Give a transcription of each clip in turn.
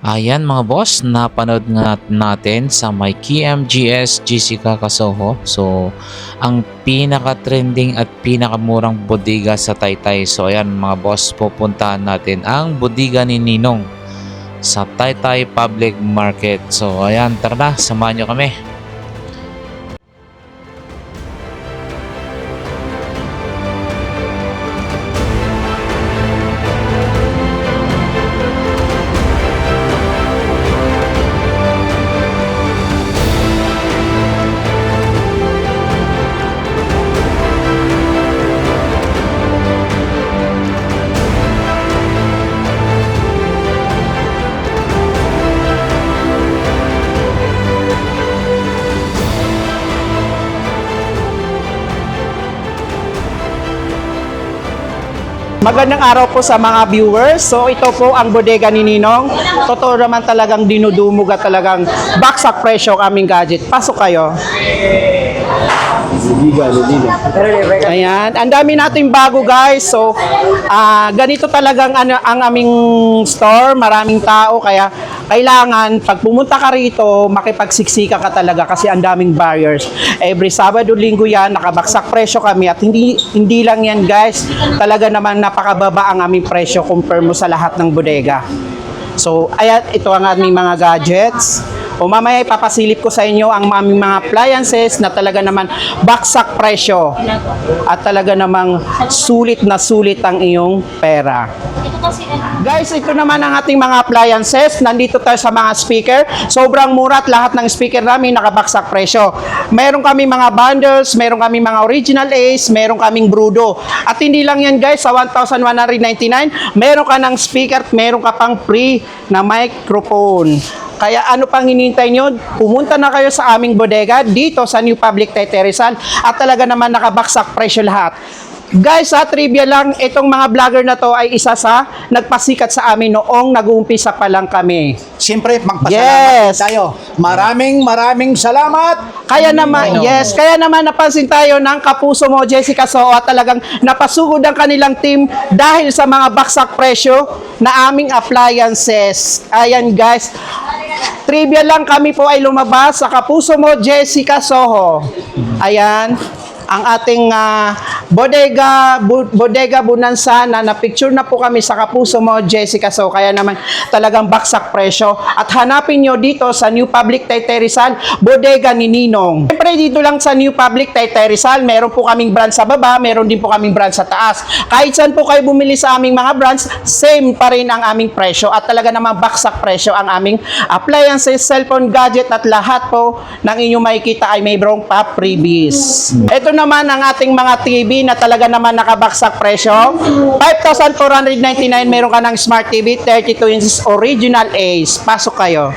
Ayan mga boss, napanood nga natin sa may KMGS Jessica Kasoho. So, ang pinaka-trending at pinakamurang bodega sa Taytay. So, ayan mga boss, pupuntahan natin ang bodega ni Ninong sa Taytay Public Market. So, ayan, tara na, samahan nyo kami. Magandang araw po sa mga viewers. So ito po ang bodega ni Ninong. Totoo naman talagang dinudumog at talagang baksak presyo ang aming gadget. Pasok kayo. Ayan, ang dami nating bago guys. So ah ganito talagang ano, ang aming store, maraming tao kaya kailangan pag pumunta ka rito, makipagsiksika ka talaga kasi ang daming buyers. Every Sabado, Linggo yan, nakabaksak presyo kami at hindi hindi lang yan guys. Talaga naman napakababa ang aming presyo compare mo sa lahat ng bodega. So, ayan, ito ang aming mga gadgets. O mamaya ipapasilip ko sa inyo ang aming mga appliances na talaga naman baksak presyo. At talaga namang sulit na sulit ang iyong pera. Guys, ito naman ang ating mga appliances. Nandito tayo sa mga speaker. Sobrang mura at lahat ng speaker namin nakabaksak presyo. Meron kami mga bundles, meron kami mga original Ace, meron kaming Brudo. At hindi lang yan guys, sa 1,199, meron ka ng speaker at meron ka pang free na microphone. Kaya ano pang hinintay nyo? Pumunta na kayo sa aming bodega dito sa New Public Rizal at talaga naman nakabaksak presyo lahat. Guys, sa trivia lang, itong mga vlogger na to ay isa sa nagpasikat sa amin noong nag-uumpisa pa lang kami. Siyempre, magpasalamat Yes. tayo. Maraming maraming salamat. Kaya naman, yes, kaya naman napansin tayo ng kapuso mo, Jessica So, at talagang napasugod ang kanilang team dahil sa mga baksak presyo na aming appliances. Ayan guys, trivia lang kami po ay lumabas sa kapuso mo, Jessica Soho. Ayan, ang ating ah, bodega bu- bodega Bonanza na na-picture na po kami sa kapuso mo Jessica. So kaya naman talagang baksak presyo. At hanapin nyo dito sa New Public Taytay Rizal bodega ni Ninong. Siyempre dito lang sa New Public Taytay Rizal meron po kaming brand sa baba meron din po kaming brand sa taas. Kahit saan po kayo bumili sa aming mga brands same pa rin ang aming presyo. At talaga namang baksak presyo ang aming appliances, cellphone, gadget at lahat po ng inyong makikita ay mayroong pa freebies. Ito naman ang ating mga TV na talaga naman nakabaksak presyo. 5,499 meron ka ng Smart TV 32 inches original Ace. Pasok kayo.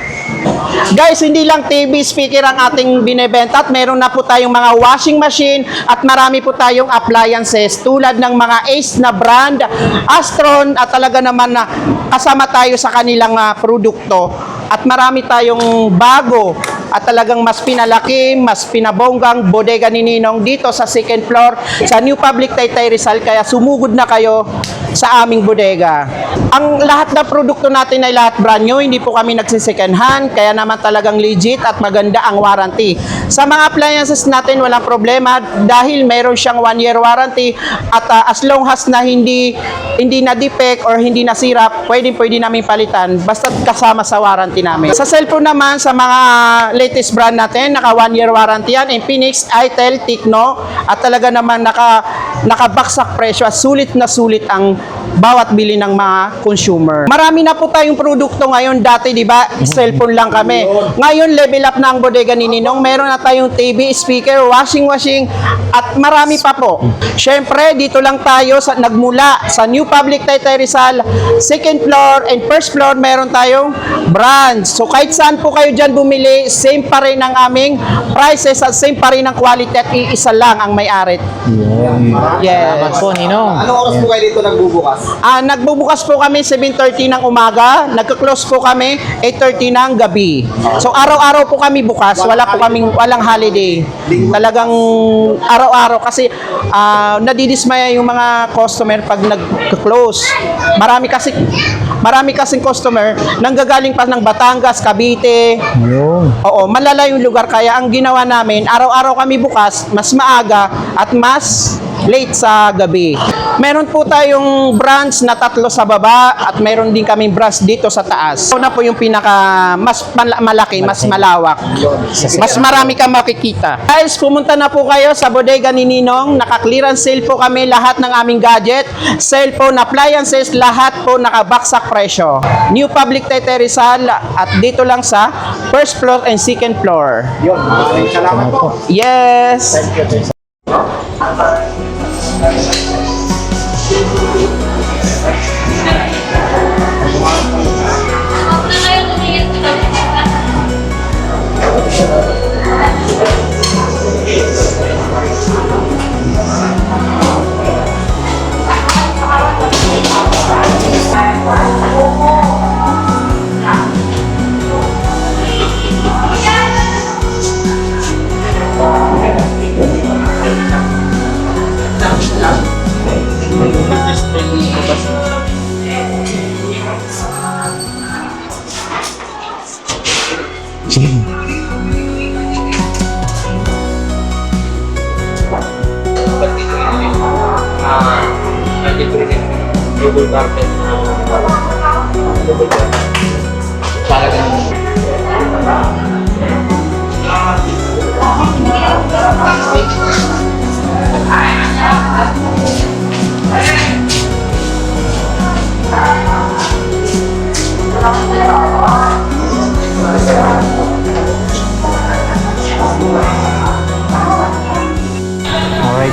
Guys, hindi lang TV speaker ang ating binebenta at meron na po tayong mga washing machine at marami po tayong appliances tulad ng mga Ace na brand, Astron at talaga naman na kasama tayo sa kanilang ah, produkto at marami tayong bago at talagang mas pinalaki, mas pinabonggang bodega ni Ninong dito sa second floor sa New Public Taytay Rizal kaya sumugod na kayo sa aming bodega. Ang lahat na produkto natin ay lahat brand new, hindi po kami nagsisecond hand, kaya naman talagang legit at maganda ang warranty. Sa mga appliances natin, walang problema dahil meron siyang one year warranty at ah, as long as na hindi hindi na defect or hindi nasira, pwede pwede namin palitan basta kasama sa warranty namin. Sa cellphone naman, sa mga latest brand natin, naka one year warranty yan, Infinix, Itel, Tecno, at talaga naman naka nakabaksak presyo at sulit na sulit ang bawat bili ng mga consumer. Marami na po tayong produkto ngayon. Dati, di ba, cellphone lang kami. Ngayon, level up na ang bodega ni Ninong. Meron na tayong TV, speaker, washing washing, at marami pa po. Siyempre, dito lang tayo sa, nagmula sa New Public Taytay Rizal, second floor and first floor, meron tayong bra, brands. So kahit saan po kayo dyan bumili, same pa rin ang aming prices at same pa rin ang quality at iisa lang ang may-ari. Yes. po, Ninong. Anong oras po kayo dito nagbubukas? Ah, nagbubukas po kami 7.30 ng umaga, nagka-close po kami 8.30 ng gabi. So araw-araw po kami bukas, wala po kaming walang holiday. Talagang araw-araw kasi ah, nadidismaya yung mga customer pag nag-close. Marami kasi marami kasing customer nanggagaling pa ng Batangas, Cavite. Oo, malala yung lugar kaya ang ginawa namin, araw-araw kami bukas, mas maaga at mas late sa gabi. Meron po tayong branch na tatlo sa baba at meron din kaming branch dito sa taas. Ito na po yung pinaka mas mala- malaki, mas malawak. Mas marami kang makikita. Guys, pumunta na po kayo sa bodega ni Ninong. Naka-clearance sale po kami lahat ng aming gadget. Cellphone, appliances, lahat po nakabaksak presyo. New Public Tete Rizal at dito lang sa first floor and second floor. Yun, maraming salamat po. Yes! Google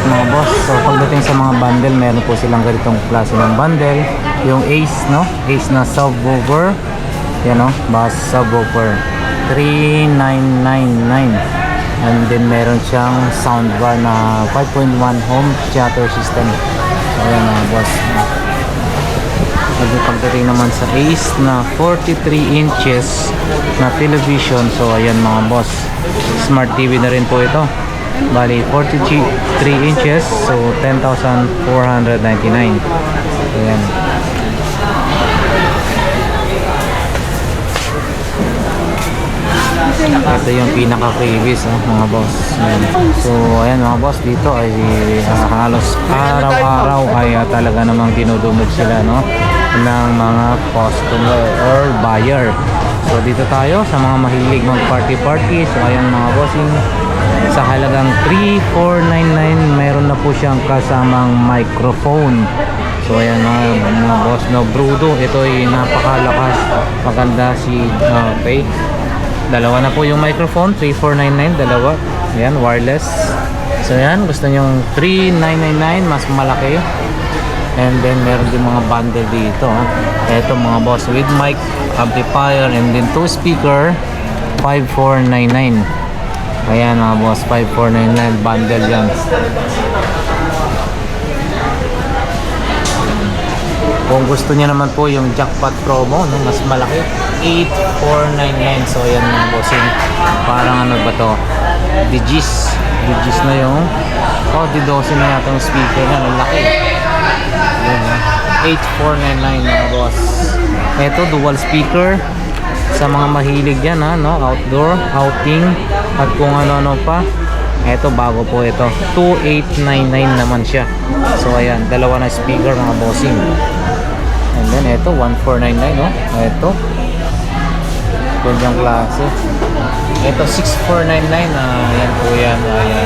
Alright mga boss, so pagdating sa mga bundle, meron po silang ganitong klase ng bundle. Yung Ace, no? Ace na subwoofer. Yan, no? Bass subwoofer. 3999 And then meron siyang soundbar na 5.1 home theater system. So ayan mga boss. At pagdating naman sa Ace na 43 inches na television. So ayan mga boss. Smart TV na rin po ito. Bali 43 inches. So 10,499. Ayan. Ito yung pinaka-previous oh, mga boss. Ayan. So ayan mga boss dito ay ah, halos araw-araw ay ah, talaga namang dinudumog sila no ng mga customer or buyer. So dito tayo sa mga mahilig mag party party. So ayan mga bossing sa halagang 3499 mayroon na po siyang kasamang microphone. So ayan mga, mga boss no Brudo ito ay napakalakas maganda si uh, Faye Dalawa na po yung microphone, 3499, dalawa. Ayan, wireless. So ayan, gusto nyong 3999, mas malaki. And then meron din mga bundle dito. Ito mga boss, with mic, amplifier, and then two speaker, 5499. Ayan mga boss, 5499 bundle yan. Kung gusto niya naman po yung jackpot promo, no, mas malaki, 8499. So yan mga bossing. Parang ano ba to? Digis. Digis na yung Oh, di 12 na yata yung speaker na. Ang laki. Yan, ha? 8499 mga boss. Ito, dual speaker. Sa mga mahilig yan, ha? No? Outdoor, outing, at kung ano-ano pa. Ito, bago po ito. 2899 naman siya. So, ayan. Dalawa na speaker mga bossing. And then ito 1499 no. Ito. Ganyang klase. Ito 6499 na yan po yan ayan.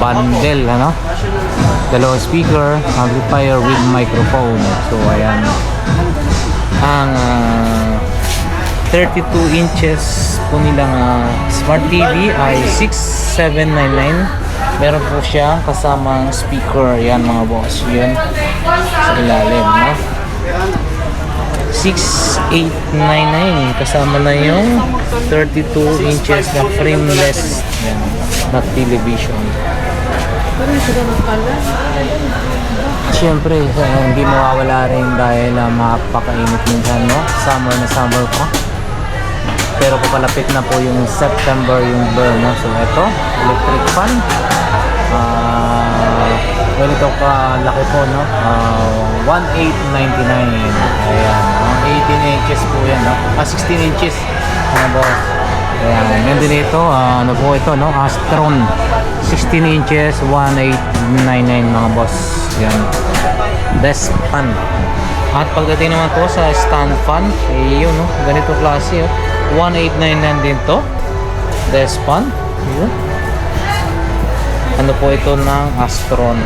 Bundle ano. Dalawang speaker, amplifier with microphone. So ayan. Ang ah, 32 inches po nilang ah, smart TV ay 6799 meron po siya kasamang speaker. Yan mga boss. Yun. Sa ilalim no? 6899 kasama na yung 32 inches na frameless. Yan, na television. Siyempre, uh, hindi mawawala rin dahil uh, mapakainit minsan, no? Summer na summer pa. Pero papalapit na po yung September yung burn, no? So, ito, electric fan. Ah, ganito kalaki po, no? Ah, 1899. Ayan, ah, 18 inches po yan, no? Ah, 16 inches. Ano boss? Ayan, yan din ito, ah, ano po ito, no? Astron. 16 inches, 1899 mga boss. Yan. Desk fan. At pagdating naman po sa stand fan, eh, yun, no? Ganito klase, oh. 1899 din to. Desk fan. Yun. Ano po ito ng Astron.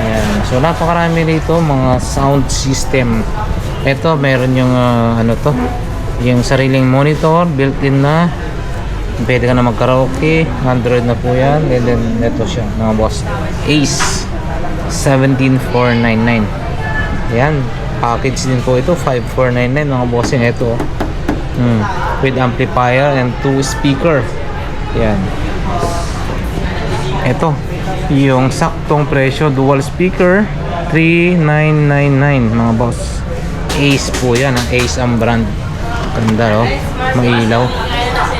Ayan. So, napakarami dito mga sound system. Ito, meron yung ah, ano to, yung sariling monitor, built-in na. Pwede ka na mag-karaoke. Android na po yan. And then, ito siya, mga boss. Ace 17499. Ayan. Package din po ito. 5499 mga bossing. Ito. Hmm. With amplifier and two speaker. Ayan. Ito. Yung saktong presyo. Dual speaker. 3999 mga boss. Ace po yan. ah. Ace ang brand. Ganda oh. Mailaw.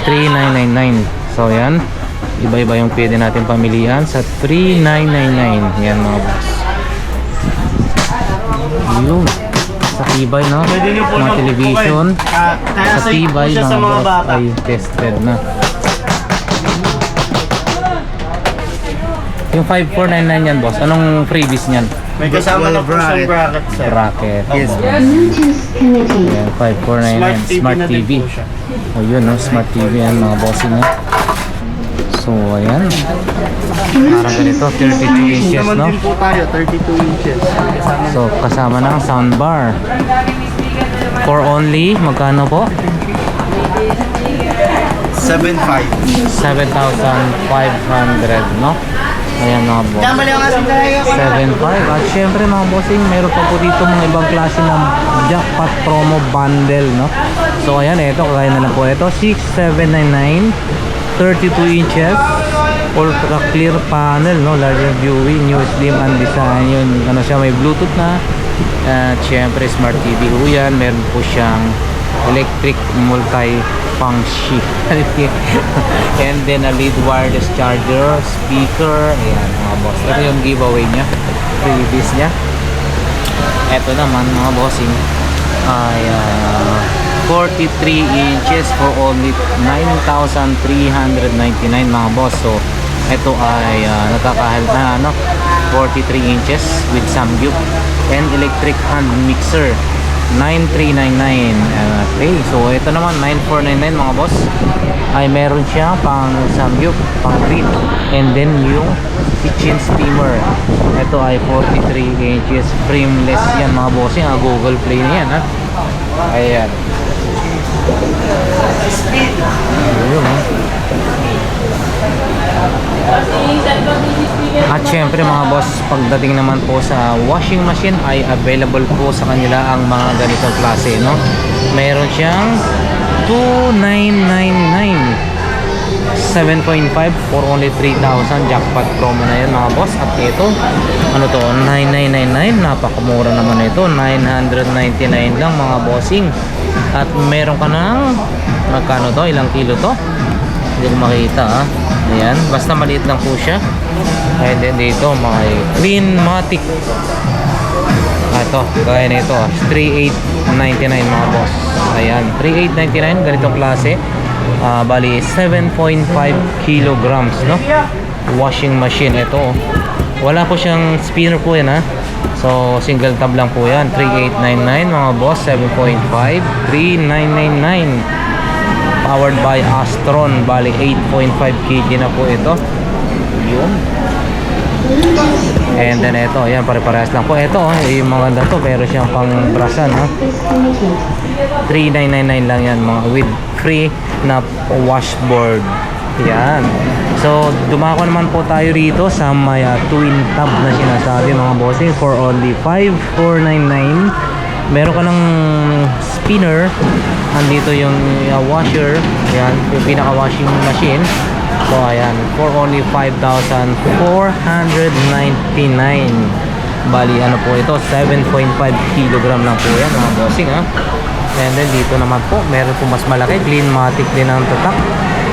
3999. So yan. Iba-iba yung pwede natin pamilihan sa 3999. Yan mga boss. Yun. Sa tibay no? Mga television. Sa tibay mga boss ay tested na. Yung 5499 yan boss. Anong freebies niyan? May kasama na po siyang bracket, sir. Bracket. Yes. Yan, 5499. Smart TV. po siya. O yun, no? Smart TV yan mga bossing no? So, ayan. Parang ganito, 32 inches, Naman no? din po tayo, 32 inches. So, kasama ng soundbar. For only, magkano po? 7.5. 7,500, no? Ayan mga boss. Kamali ang asin tayo. 7.5 At syempre mga bossing, meron pa po dito mga ibang klase ng jackpot promo bundle, no? So ayan, ito, kaya na lang po ito. 6799 32 inches ultra clear panel, no? Larger viewing, new slim and design yun. Ano siya, may bluetooth na. At syempre, smart TV po yan. Meron po siyang electric multi-function. And then a lead wireless charger, speaker, ayan mga boss. Ito yung giveaway niya, freebies niya. Ito naman mga bossing ay ah, 43 inches for only 9,399 mga boss. So, ito ay uh, nakakahal na ano, 43 inches with samgyup and electric hand mixer 9399 uh, okay. So ito naman 9499 mga boss. Ay meron siya pang samgyup pang grill and then yung kitchen steamer. Ito ay 43 inches frameless yan mga bossing ah, google play na yan ha. Ayan At syempre mga boss, pagdating naman po sa washing machine ay available po sa kanila ang mga ganitong klase, no? Meron siyang 2999 7.5 for only 3,000 jackpot promo na yan mga boss. At ito ano to? 9999 napakamura naman ito. 999 lang mga bossing at meron ka ng magkano to? Ilang kilo to? Hindi ko makita ah. Ayan. Basta maliit lang po siya. And then dito mga clean matic. Ah, ito. Kaya nito 3899 mga boss. Ayan. 3899 ganitong klase. Ah, bali 7.5 kilograms no? Washing machine. Ito oh. wala po siyang spinner po yan ha so single tab lang po yan. 3899 mga boss 7.5 3999 powered by Astron bali 8.5 kg na po ito. Yun. And then ito ayan pare-parehas lang po. Ito oh, yung maganda to pero siyang pang brasan ha. 3999 lang yan mga with free na washboard yan. So dumako naman po tayo rito sa may uh, twin tab na sinasabi mga bossing. For only 5499 meron ka ng spinner. Andito yung uh, washer. Yan yung pinaka washing machine. So ayan. For only 5,499 bali ano po ito? 7.5 kilogram lang po yan mga bossing ha and then dito naman po meron po mas malaki. Cleanmatic din ang tatak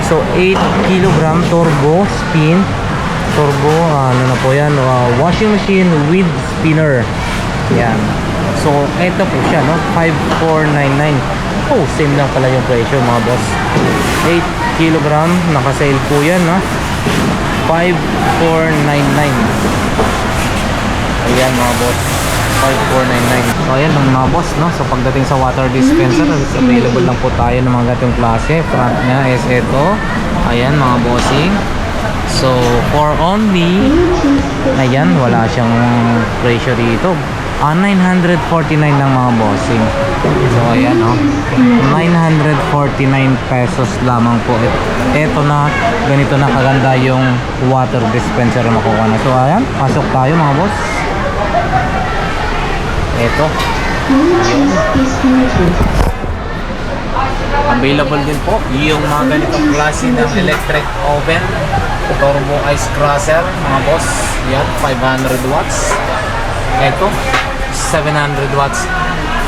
so 8 kilogram turbo spin. Turbo ano na po yan? Uh, washing machine with spinner. Yan. So ito po siya no? 5499 oh same lang pala yung presyo mga boss. 8 kilogram naka-sale po yan no 5499 Ayan mga boss 5499 So ayan mga boss no? So pagdating sa water dispenser is Available lang po tayo ng mga gatong klase. Front niya is ito. Ayan mga bossing. So for only Ayan wala siyang presyo dito. Ah, 949 lang mga bossing. So ayan oh. 949 pesos lamang po. Ito na Ganito na kaganda yung water dispenser na makuha na. So ayan Pasok tayo mga boss ito. Available din po yung mga ganitong klase ng electric oven, turbo ice crusher, mga boss. Yan, 500 watts. Ito, 700 watts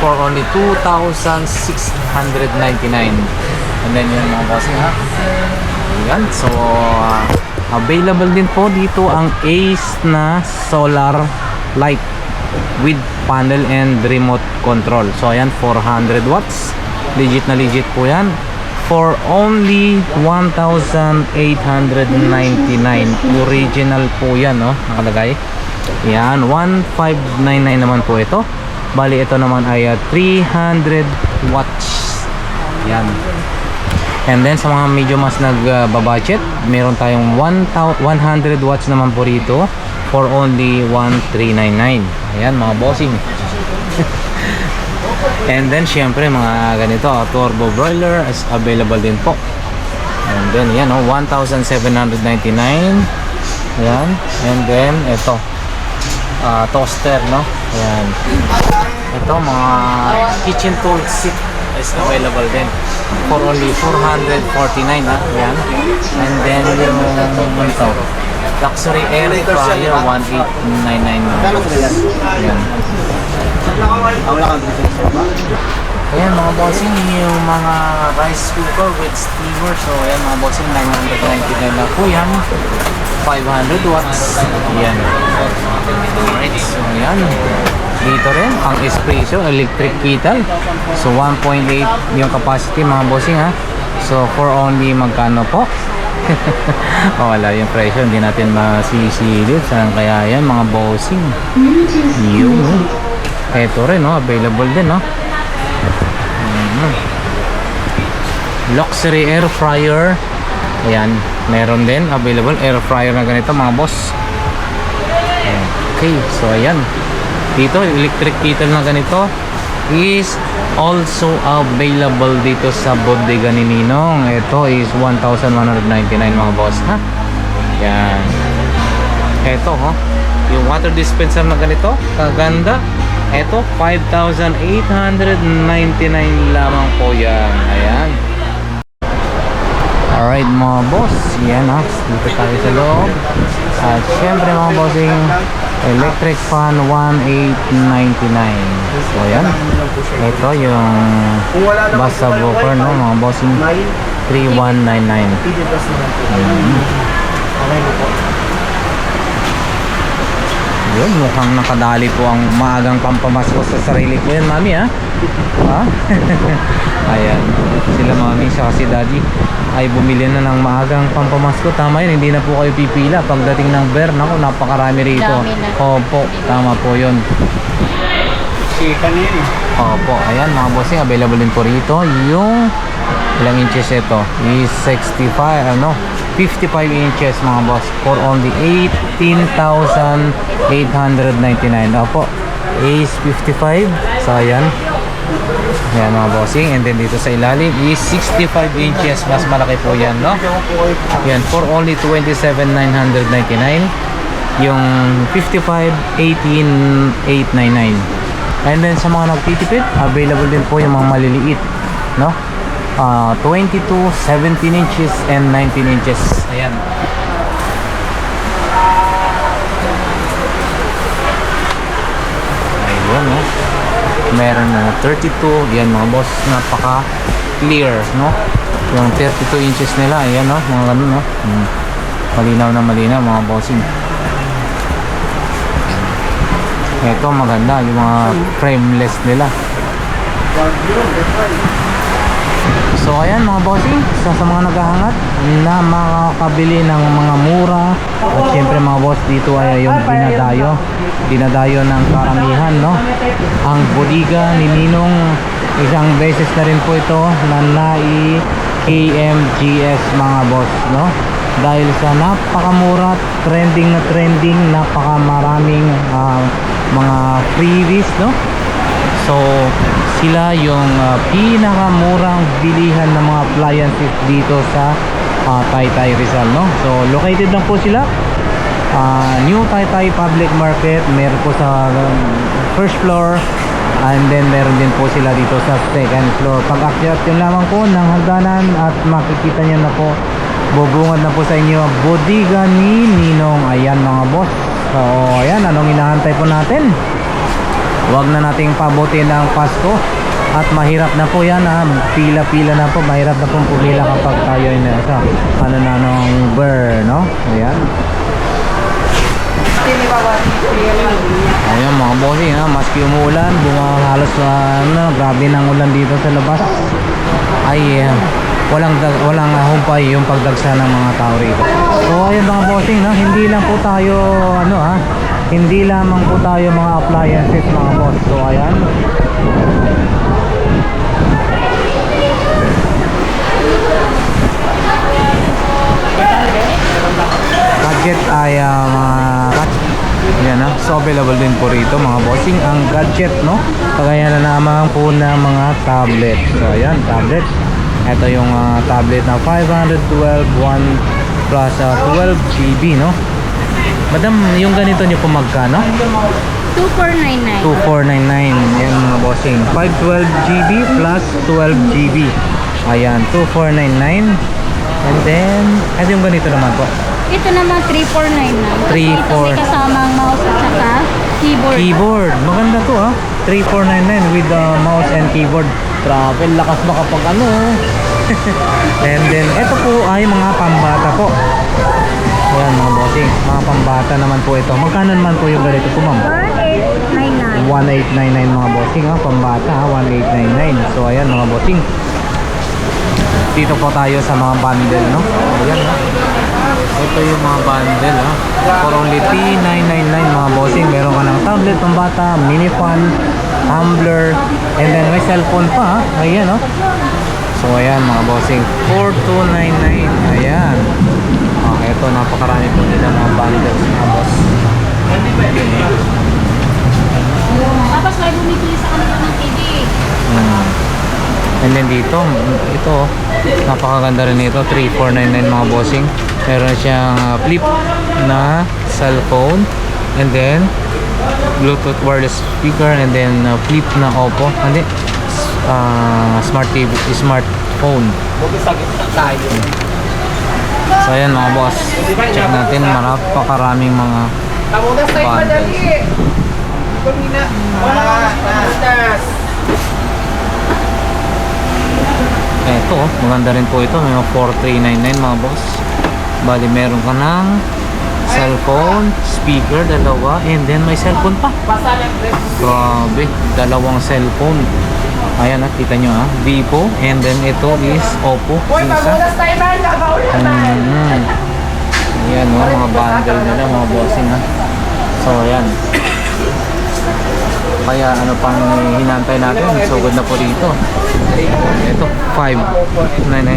for only 2,699. And then yan mga boss ha. Yan, so uh, available din po dito ang Ace na solar light with panel and remote control. So ayan 400 watts. Legit na legit po yan. For only 1,899 original po yan no nakalagay. Yan 1599 naman po ito. Bali ito naman ay ah, 300 watts. Yan. And then sa mga medyo mas nag-budget, meron tayong 1,000 100 watts naman po rito for only 1399. Ayan mga bossing. And then syempre mga ganito, turbo broiler is available din po. And then yan oh, 1,799. Ayan. And then ito ah, toaster no. Ayan. Ito mga kitchen tool set is available din for only 449 ha. Ayan. And then yung ito luxury air fryer 1899 Ayan. Ayan mga bossing, yung mga rice cooker with steamer. So ayan mga bossing, 999 na po yan. 500 watts. Ayan. Alright, so ayan. Dito rin, ang espresso, electric kettle. So 1.8 yung capacity mga bossing ha. So for only magkano po? oh, wala yung presyo, hindi natin masisilip. Saan kaya yan mga bossing? Yun. connected. Ito rin, no? available din, no? Mhm. Luxury air fryer. Ayan, meron din available air fryer na ganito, mga boss. Okay, so ayan. Dito, electric kettle na ganito is also available dito sa bodega ni Ninong. Ito is 1,199 mga boss, ha? Yan. Ito, ho. Yung water dispenser na ganito, kaganda. Ito, 5,899 lamang po yan. Ayan. Alright mga boss, yan ha. Dito tayo sa loob. At syempre mga bossing, electric fan 1,899. So yan. Ito yung bus subwoofer no mga bossing 3,199. Yun, mukhang nakadali po ang maagang pampamasko sa sarili ko yan, mami, ha? Ha? Ayan. Sila mami, saka si daddy ay bumili na ng maagang pampamasko. Tama yun, hindi na po kayo pipila. Pagdating ng bear, naku, napakarami rito. Opo, tama po yun. Chicken yun eh. Opo, ayan mga bossing, available din po rito. Yung ilang inches ito? Is 65, ano? 55 inches mga boss for only 18,899. Opo, is 55. So ayan. Ayan mga bossing. And then dito sa ilalim is 65 inches. Mas malaki po yan, no? Yan, for only 27,999. Yung 55, 18,899. And then sa mga nagtitipid, available din po yung mga maliliit, no? Ah, 22, 17 inches and 19 inches. Ayan. Ayun, no? Meron na 32. Yan mga boss, napaka clear, no? Yung 32 inches nila, ayan, no? Mga ganun, no? Hmm. Malinaw na malinaw, mga bossing. Ito maganda, yung mga frameless nila. So ayan mga bossing, sa, sa mga naghahangat na makakabili ng mga mura. At syempre mga boss dito ay yung dinadayo. Dinadayo ng karamihan no? Ang bodega ni Ninong. Isang beses na rin po ito na nai KMGS mga boss no? Dahil sa napakamura trending na trending napakamaraming ah, mga freebies no So, sila yung uh, pinakamurang bilihan ng mga appliances dito sa uh, Taytay Rizal, no? So, located lang po sila. Uh, New Taytay Public Market, meron po sa um, first floor and then meron din po sila dito sa second floor. Pag akyat yun lamang po ng hagdanan at makikita nyo na po bubungad na po sa inyo ang bodega ni Ninong. Ayan mga boss. So, ayan, anong inaantay po natin? Huwag na nating pabutin ng Pasko. At mahirap na po yan ha pila-pila na po. Mahirap na pong pumila kapag tayo ay nasa ano na nung burr no? Ayan. Ayan mga bossing ha maski umuulan bumahalos sa ano grabe ng ulan dito sa labas. Ay eh, walang walang humpay yung pagdagsa ng mga tao rito. So ayan mga bossing no? Hindi lang po tayo ano ha hindi lamang po tayo mga appliances mga boss so ayan gadget ay uh, mga yan ah. So available din po rito mga bossing ang gadget no. Kagaya na naman po ng mga tablet. So ayan, tablet. Ito yung ah, tablet na 512 one plus ah, 12 GB no. Madam, yung ganito niyo po magkano? 2499. 2499 yan mga bossing 512 GB plus 12 GB ayan 2499 and then ito yung ganito naman po Ito naman 3499. Kasi 3, ito may 4. kasamang mouse at saka keyboard. keyboard maganda to ah 3499 with the mouse and keyboard grabe lakas makapag ano and then ito po ay mga pambata po ayan mga bossing mga pambata naman po ito magkano naman po yung ganito po ma'am 1899. 1899 mga bossing ha, pambata ha, 1899. So ayan mga bossing. Dito po tayo sa mga bundle no. Ayan ha. Ito yung mga bundle ha. For only 3999 mga bossing, meron ka ng tablet pambata, mini fan, tumbler, and then may cellphone pa ha. Ayan no. So ayan mga bossing, 4299. Ayan. Ito napakarami po nila mga bundles mga boss. Tapos may bumibili sa kanila ng TV. Hmm. And then dito, ito, napakaganda rin ito, 3499 mga bossing. Meron siyang uh, flip na cellphone and then Bluetooth wireless speaker and then uh, flip na Oppo. Hindi, uh, smart TV, smartphone. So ayan mga boss, check natin, marapakaraming mga bundles. Eto, oh, maganda rin po ito. May mga 4399 mga boss. Bali, meron ka ng cellphone, speaker, dalawa, and then may cellphone pa. Grabe, dalawang cellphone. Ayan, nakita nyo ah. Vivo, and then ito is Oppo. Isa. Mm. Ayan, oh, mga bundle nila, mga bossing ha. So, ayan. Kaya ano pang hinantay natin? So good na po dito. Ito, 5.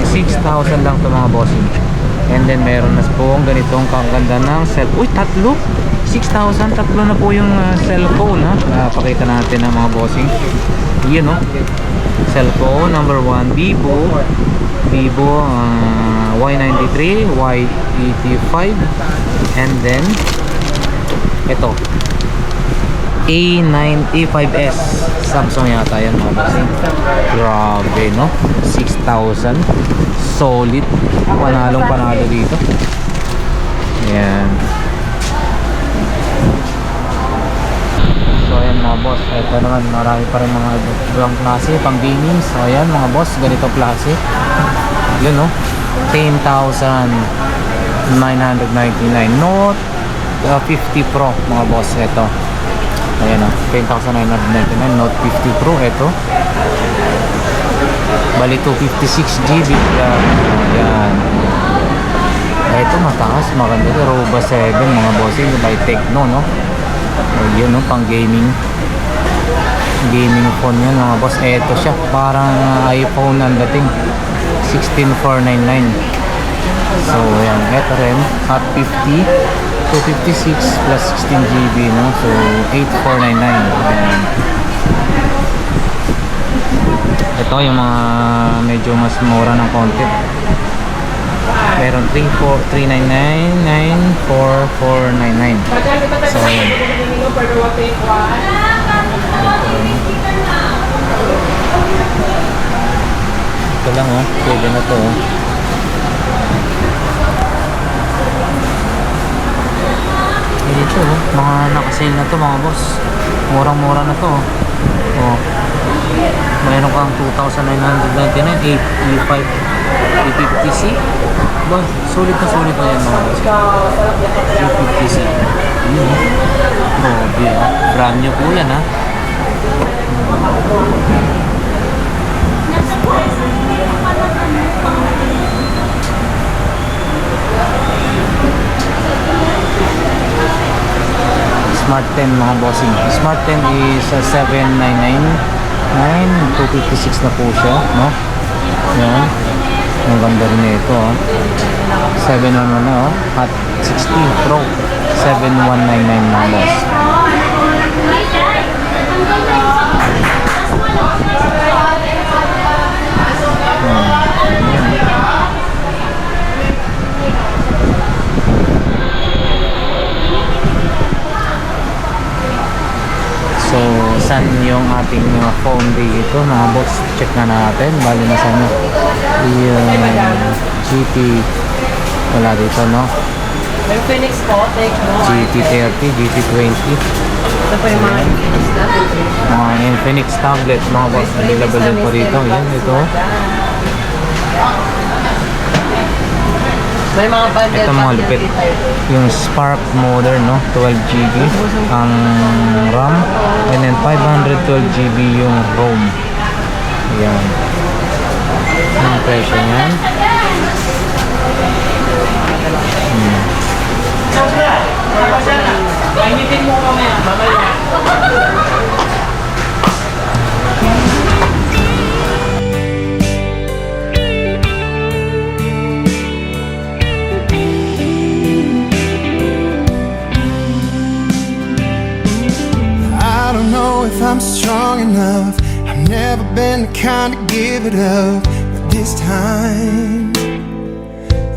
6,000 lang to mga bossing. And then meron na po ang ganitong kaganda ng cell. Uy, tatlo! 6,000, tatlo na po yung uh, cellphone ha. Uh, pakita natin ang mga bossing. Yan no. Cellphone number 1, Vivo. Vivo uh, Y93, Y85. And then ito, A9, A5S. Samsung yata yan mga bossing. Grabe, no? 6,000. Solid. Panalong panalo dito. Yan. So ayan mga boss, ito naman marami pa rin mga ibang klase, pang gaming. So ayan mga boss, ganito klase. Yun no, 10,999. Note uh, 50 Pro mga boss, ito. Ayan o, 10,999. Note 50 Pro, ito. Bali 256 GB RAM. Ayan. Ito mataas, maganda. Roba 7 mga bossing by Tecno no. Oh, yun no, pang gaming. Gaming phone yan mga boss. Eto siya, parang iPhone ang dating. 16499. So, yan. Eto rin, Hot 50. 256 plus 16 GB, no? So, 8499. Ayan. Ito yung mga medyo mas mura ng konti. Meron 3, 4, 399, 4499. So, ayan. Ito lang oh, pwede na to oh. Dito oh, mga nakasale na to mga boss. Murang-mura na to oh. Oh. Mayroon kang 2,999, 8, 5, 850C. Ba, sulit na sulit na yan mga boss. 850C. Yun oh. Grabe ah. Brand new po yan ah. Smart 10 mga bossing. Smart 10 is uh, 799 256 na po siya, no? Yan. Ang ganda rin ito, oh. 711 na, oh. At 16 Pro. 7199 mga boss. So, saan yung ating uh, phone day ito mga boss? Check na natin. Bali na saan yung GT wala dito no? Phoenix po, take mo. GT30, GT20 Ito po yung mga Phoenix natin. mga Infinix tablet mga boss available din po dito yan ito May mga bundle ito mga lupit. yung Spark Modern no? 12GB ang RAM and then 512GB yung ROM. Yan ang presyo niyan? Painitin mo mamaya. Mamaya. I'm strong enough. I've never been the kind to give it up. But this time,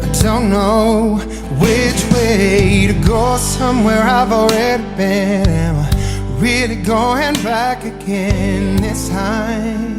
I don't know which way to go. Somewhere I've already been. Am I really going back again this time?